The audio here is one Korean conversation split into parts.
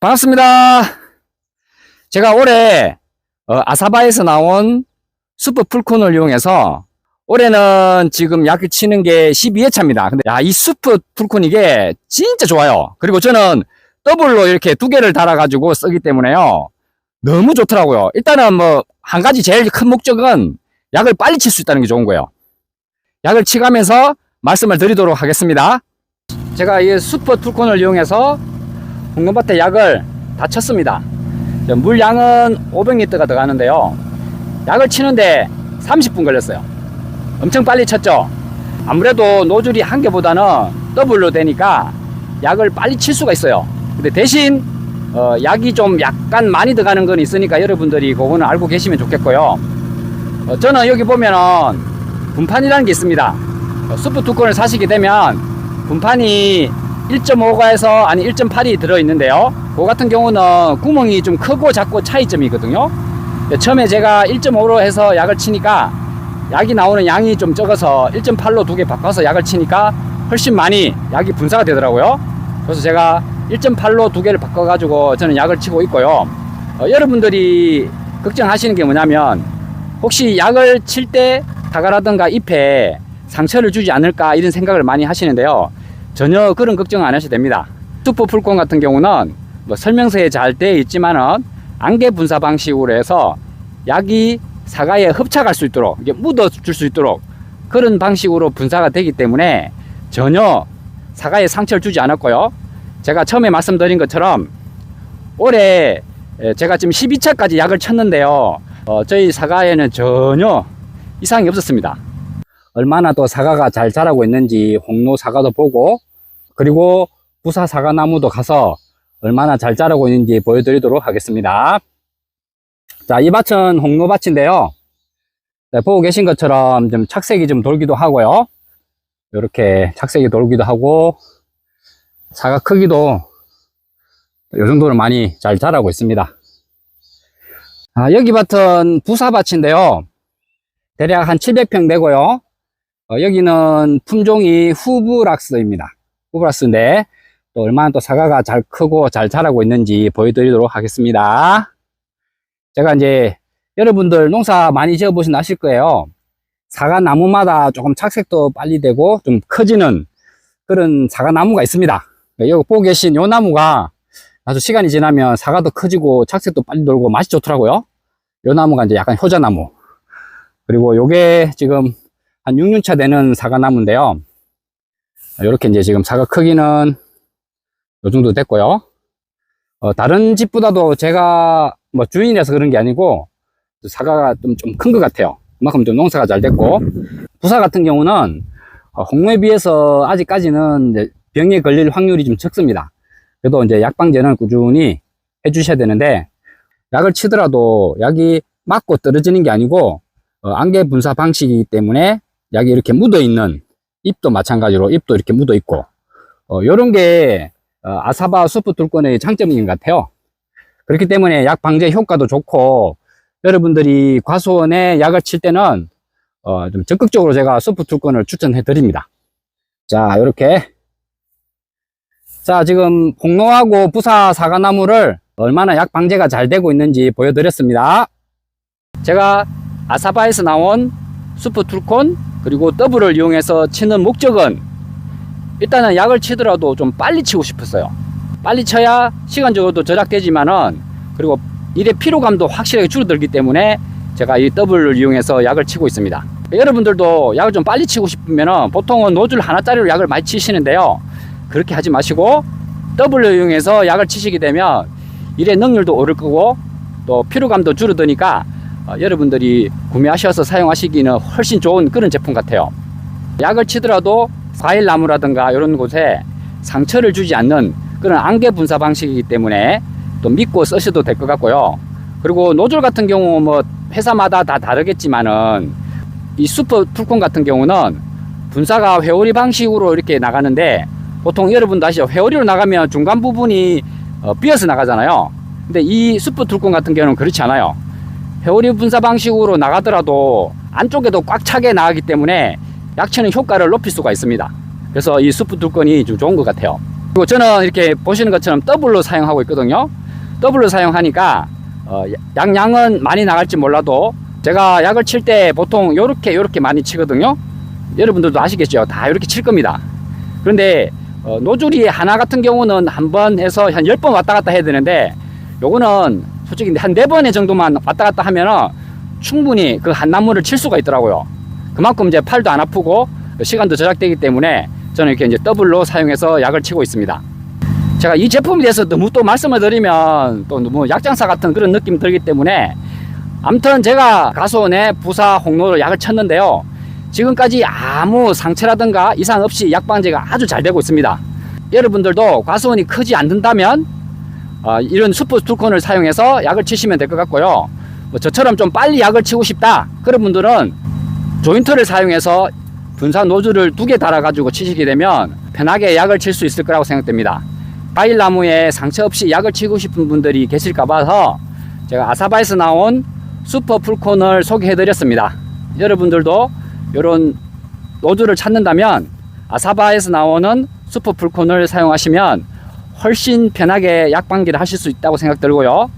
반갑습니다. 제가 올해 어, 아사바에서 나온 슈퍼 풀콘을 이용해서 올해는 지금 약을 치는 게 12회차입니다. 근데 야, 이 슈퍼 풀콘 이게 진짜 좋아요. 그리고 저는 더블로 이렇게 두 개를 달아가지고 쓰기 때문에요. 너무 좋더라고요. 일단은 뭐 한 가지 제일 큰 목적은 약을 빨리 칠 수 있다는 게 좋은 거예요. 약을 치가면서 말씀을 드리도록 하겠습니다. 제가 이 슈퍼 풀콘을 이용해서 홍금밭에 약을 다 쳤습니다. 물량은 500리터가 들어가는데요. 약을 치는데 30분 걸렸어요. 엄청 빨리 쳤죠. 아무래도 노즐이 한 개보다는 더블로 되니까 약을 빨리 칠 수가 있어요. 근데 대신 어, 약이 좀 약간 많이 들어가는 건 있으니까 여러분들이 그거는 알고 계시면 좋겠고요. 어, 저는 여기 보면은 분판이라는 게 있습니다. 어, 수프 두 건을 사시게 되면 분판이 1.5가에서 아니 1.8이 들어있는데요. 그 같은 경우는 구멍이 좀 크고 작고 차이점이 있거든요. 처음에 제가 1.5로 해서 약을 치니까 약이 나오는 양이 좀 적어서 1.8로 두 개 바꿔서 약을 치니까 훨씬 많이 약이 분사가 되더라고요. 그래서 제가 1.8로 두 개를 바꿔가지고 저는 약을 치고 있고요. 어, 여러분들이 걱정하시는 게 뭐냐면 혹시 약을 칠때 사과라든가 잎에 상처를 주지 않을까 이런 생각을 많이 하시는데요. 전혀 그런 걱정 안 하셔도 됩니다. 슈퍼 풀콘 같은 경우는 뭐 설명서에 잘 되어 있지만은 안개 분사 방식으로 해서 약이 사과에 흡착할 수 있도록 묻어 줄 수 있도록 그런 방식으로 분사가 되기 때문에 전혀 사과에 상처를 주지 않았고요. 제가 처음에 말씀드린 것처럼 올해 에, 제가 지금 12차까지 약을 쳤는데요. 어, 저희 사과에는 전혀 이상이 없었습니다. 얼마나 또 사과가 잘 자라고 있는지 홍로 사과도 보고 그리고 부사 사과나무도 가서 얼마나 잘 자라고 있는지 보여드리도록 하겠습니다. 자, 이 밭은 홍로밭인데요. 네, 보고 계신 것처럼 좀 착색이 좀 돌기도 하고요. 이렇게 착색이 돌기도 하고 사과 크기도 이 정도로 많이 잘 자라고 있습니다. 아, 여기 밭은 부사밭인데요. 대략 한 700평 되고요. 어, 여기는 품종이 후브락스입니다. 후브락스인데 또 얼마나 또 사과가 잘 크고 잘 자라고 있는지 보여드리도록 하겠습니다. 제가 이제 여러분들 농사 많이 지어보신 아실 거예요. 사과 나무마다 조금 착색도 빨리 되고 좀 커지는 그런 사과 나무가 있습니다. 여기 보고 계신 요 나무가 아주 시간이 지나면 사과도 커지고 착색도 빨리 돌고 맛이 좋더라고요. 요 나무가 이제 약간 효자나무. 그리고 요게 지금 한 6년차 되는 사과나무인데요. 이렇게 이제 지금 사과 크기는 요 정도 됐고요. 어, 다른 집보다도 제가 뭐 주인이라서 그런 게 아니고 사과가 좀 좀 큰 것 같아요. 그만큼 좀 농사가 잘 됐고 부사 같은 경우는 어, 홍로에 비해서 아직까지는 병에 걸릴 확률이 좀 적습니다. 그래도 이제 약방제는 꾸준히 해주셔야 되는데 약을 치더라도 약이 맞고 떨어지는 게 아니고 어, 안개 분사 방식이기 때문에 약이 이렇게 묻어 있는 잎도 마찬가지로 잎도 이렇게 묻어 있고 어, 이런 게 어, 아사바 수프 둘권의 장점인 것 같아요. 그렇기 때문에 약 방제 효과도 좋고 여러분들이 과수원에 약을 칠 때는 어, 좀 적극적으로 제가 수프 둘권을 추천해 드립니다. 자 이렇게 자 지금 홍로하고 부사 사과나무를 얼마나 약 방제가 잘 되고 있는지 보여드렸습니다. 제가 아사바에서 나온 수프 툴콘 그리고 더블을 이용해서 치는 목적은 일단은 약을 치더라도 좀 빨리 치고 싶었어요. 빨리 쳐야 시간적으로도 절약되지만은 그리고 일의 피로감도 확실하게 줄어들기 때문에 제가 이 더블을 이용해서 약을 치고 있습니다. 여러분들도 약을 좀 빨리 치고 싶으면은 보통은 노즐 하나짜리로 약을 많이 치시는데요. 그렇게 하지 마시고 더블을 이용해서 약을 치시게 되면 일의 능률도 오를 거고 또 피로감도 줄어드니까 어, 여러분들이 구매하셔서 사용하시기는 훨씬 좋은 그런 제품 같아요. 약을 치더라도 과일 나무라든가 이런 곳에 상처를 주지 않는 그런 안개 분사 방식이기 때문에 또 믿고 쓰셔도 될 것 같고요. 그리고 노즐 같은 경우 뭐 회사마다 다 다르겠지만은 이 슈퍼 풀콘 같은 경우는 분사가 회오리 방식으로 이렇게 나가는데 보통 여러분도 아시죠? 회오리로 나가면 중간 부분이 어, 비어서 나가잖아요. 근데 이 슈퍼 툴콘 같은 경우는 그렇지 않아요. 회오리 분사 방식으로 나가더라도 안쪽에도 꽉 차게 나가기 때문에 약체는 효과를 높일 수가 있습니다. 그래서 이 슈퍼 툴콘이 좀 좋은 것 같아요. 그리고 저는 이렇게 보시는 것처럼 더블로 사용하고 있거든요. 더블로 사용하니까 어, 양 양은 많이 나갈지 몰라도 제가 약을 칠 때 보통 요렇게 요렇게 많이 치거든요. 여러분들도 아시겠죠? 다 이렇게 칠 겁니다. 그런데 어, 노즐이 하나 같은 경우는 한 번 해서 한 열 번 왔다 갔다 해야 되는데 요거는 솔직히 한 네 번의 정도만 왔다 갔다 하면은 충분히 그 한 나무를 칠 수가 있더라고요. 그만큼 이제 팔도 안 아프고 시간도 절약되기 때문에 저는 이렇게 이제 더블로 사용해서 약을 치고 있습니다. 제가 이 제품에 대해서 너무 또 말씀을 드리면 또 너무 약장사 같은 그런 느낌 들기 때문에 아무튼 제가 가수원에 부사 홍로로 약을 쳤는데요. 지금까지 아무 상처라든가 이상 없이 약방제가 아주 잘 되고 있습니다. 여러분들도 과수원이 크지 않는다면 어, 이런 슈퍼 스투콘을 사용해서 약을 치시면 될 것 같고요. 뭐 저처럼 좀 빨리 약을 치고 싶다 그런 분들은 조인터를 사용해서 분사 노즐을 두 개 달아가지고 치시게 되면 편하게 약을 칠 수 있을 거라고 생각됩니다. 과일나무에 상처 없이 약을 치고 싶은 분들이 계실까 봐서 제가 아사바에서 나온 슈퍼 풀콘을 소개해 드렸습니다. 여러분들도 이런 노즐을 찾는다면 아사바에서 나오는 슈퍼 풀콘을 사용하시면 훨씬 편하게 약방기를 하실 수 있다고 생각 들고요.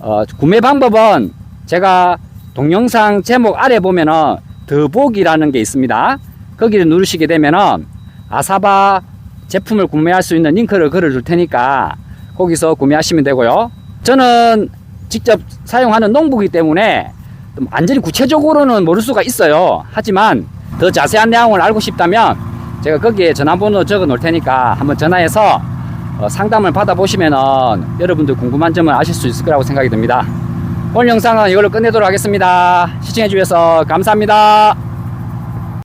어, 구매 방법은 제가 동영상 제목 아래 보면은 더보기라는 게 있습니다. 거기를 누르시게 되면은 아사바 제품을 구매할 수 있는 링크를 걸어 줄 테니까 거기서 구매하시면 되고요. 저는 직접 사용하는 농부이기 때문에 좀 완전히 구체적으로는 모를 수가 있어요. 하지만 더 자세한 내용을 알고 싶다면 제가 거기에 전화번호 적어 놓을 테니까 한번 전화해서 어, 상담을 받아보시면은 여러분들 궁금한 점을 아실 수 있을 거라고 생각이 듭니다. 오늘 영상은 이걸로 끝내도록 하겠습니다. 시청해 주셔서 감사합니다.